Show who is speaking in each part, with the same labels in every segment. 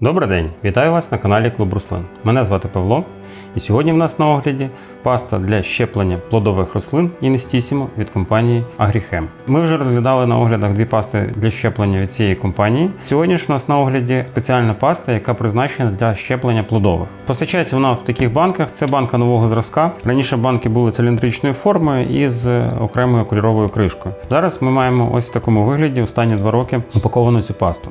Speaker 1: Добрий день! Вітаю вас на каналі Клуб Руслин. Мене звати Павло, і сьогодні в нас на огляді паста для щеплення плодових рослин Інестісімо від компанії Agrichem. Ми вже розглядали на оглядах дві пасти для щеплення від цієї компанії. Сьогодні ж у нас на огляді спеціальна паста, яка призначена для щеплення плодових. Постачається вона в таких банках. Це банка нового зразка. Раніше банки були циліндричної форми і з окремою кольоровою кришкою. Зараз ми маємо ось в такому вигляді останні два роки упаковану цю пасту.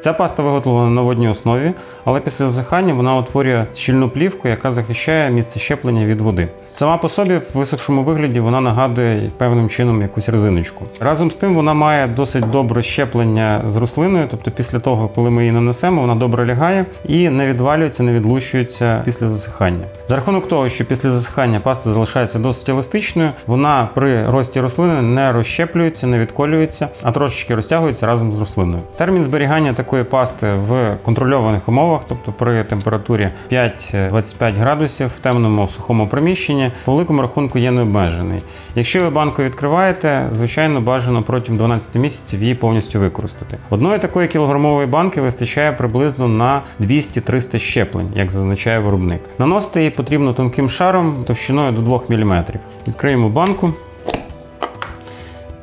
Speaker 1: Ця паста виготовлена на водній основі, але після засихання вона утворює щільну плівку, яка захищає місце щеплення від води. Сама по собі в висохшому вигляді вона нагадує певним чином якусь резиночку. Разом з тим вона має досить добре щеплення з рослиною, тобто після того, коли ми її нанесемо, вона добре лягає і не відвалюється, не відлущується після засихання. За рахунок того, що після засихання паста залишається досить еластичною, вона при рості рослини не розщеплюється, не відколюється, а трошечки розтягується разом з рослиною. Термін зберігання такої пасти в контрольованих умовах, тобто при температурі 5-25 градусів в темному сухому приміщенні, по великому рахунку є необмежений. Якщо ви банку відкриваєте, звичайно бажано протягом 12 місяців її повністю використати. Одної такої кілограмової банки вистачає приблизно на 200-300 щеплень, як зазначає виробник. Наносити її потрібно тонким шаром товщиною до 2 мм. Відкриємо банку.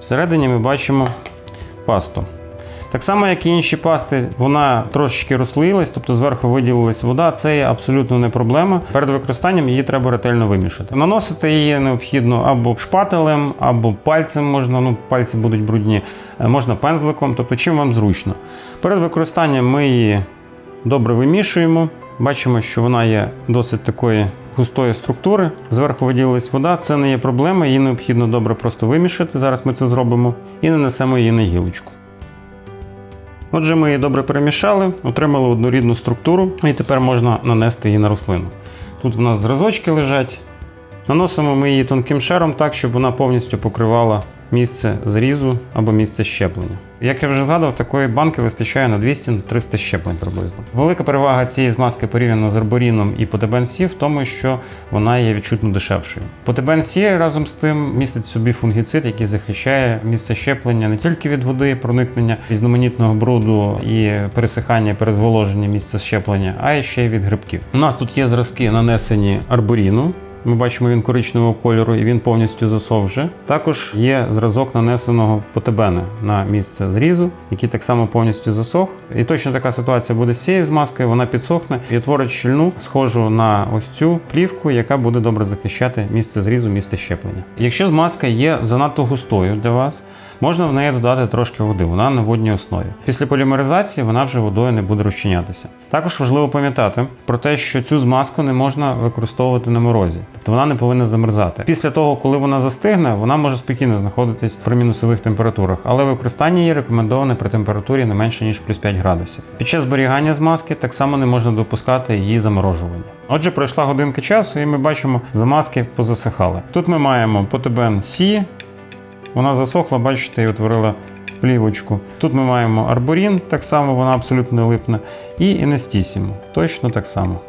Speaker 1: Всередині ми бачимо пасту. Так само, як і інші пасти, вона трошечки розслоїлась, тобто зверху виділилась вода. Це є абсолютно не проблема. Перед використанням її треба ретельно вимішати. Наносити її необхідно або шпателем, або пальцем можна, ну пальці будуть брудні, е, можна пензликом, тобто чим вам зручно. Перед використанням ми її добре вимішуємо. Бачимо, що вона є досить такої густої структури. Зверху виділилась вода, це не є проблема, її необхідно добре просто вимішати. Зараз ми це зробимо і нанесемо її на гілочку. Отже, ми її добре перемішали, отримали однорідну структуру, і тепер можна нанести її на рослину. Тут в нас зразочки лежать. Наносимо ми її тонким шаром так, щоб вона повністю покривала місце зрізу або місце щеплення. Як я вже згадав, такої банки вистачає на 200-300 щеплень приблизно. Велика перевага цієї змазки порівняно з арборіном і потебен Сі в тому, що вона є відчутно дешевшою. Потебен Сі разом з тим містить в собі фунгіцид, який захищає місце щеплення не тільки від води, проникнення різноманітного бруду і пересихання, перезволоження місця щеплення, а й ще й від грибків. У нас тут є зразки нанесені арборіну. Ми бачимо він коричневого кольору і він повністю засох вже. Також є зразок нанесеного потебене на місце зрізу, який так само повністю засох. І точно така ситуація буде з цією змазкою, вона підсохне і творить щільну, схожу на ось цю плівку, яка буде добре захищати місце зрізу, місце щеплення. Якщо змазка є занадто густою для вас, можна в неї додати трошки води, вона на водній основі. Після полімеризації вона вже водою не буде розчинятися. Також важливо пам'ятати про те, що цю змазку не можна використовувати на морозі, тобто вона не повинна замерзати. Після того, коли вона застигне, вона може спокійно знаходитись при мінусових температурах, але використання її рекомендоване при температурі не менше ніж плюс 5 градусів. Під час зберігання змазки так само не можна допускати її заморожування. Отже, пройшла годинка часу, і ми бачимо, замазки позасихали. Тут ми маємо потебен Сі, вона засохла, бачите, і утворила плівочку. Тут ми маємо арборін, так само вона абсолютно не липне, і інестісімо, точно так само.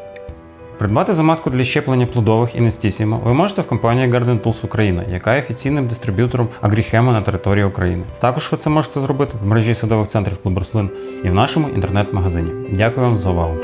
Speaker 1: Придбати замазку для щеплення плодових інестісімо ви можете в компанії Garden Pulse Україна, яка є офіційним дистриб'ютором агріхему на території України. Також ви це можете зробити в мережі садових центрів Клуб Рослин і в нашому інтернет-магазині. Дякую вам за увагу.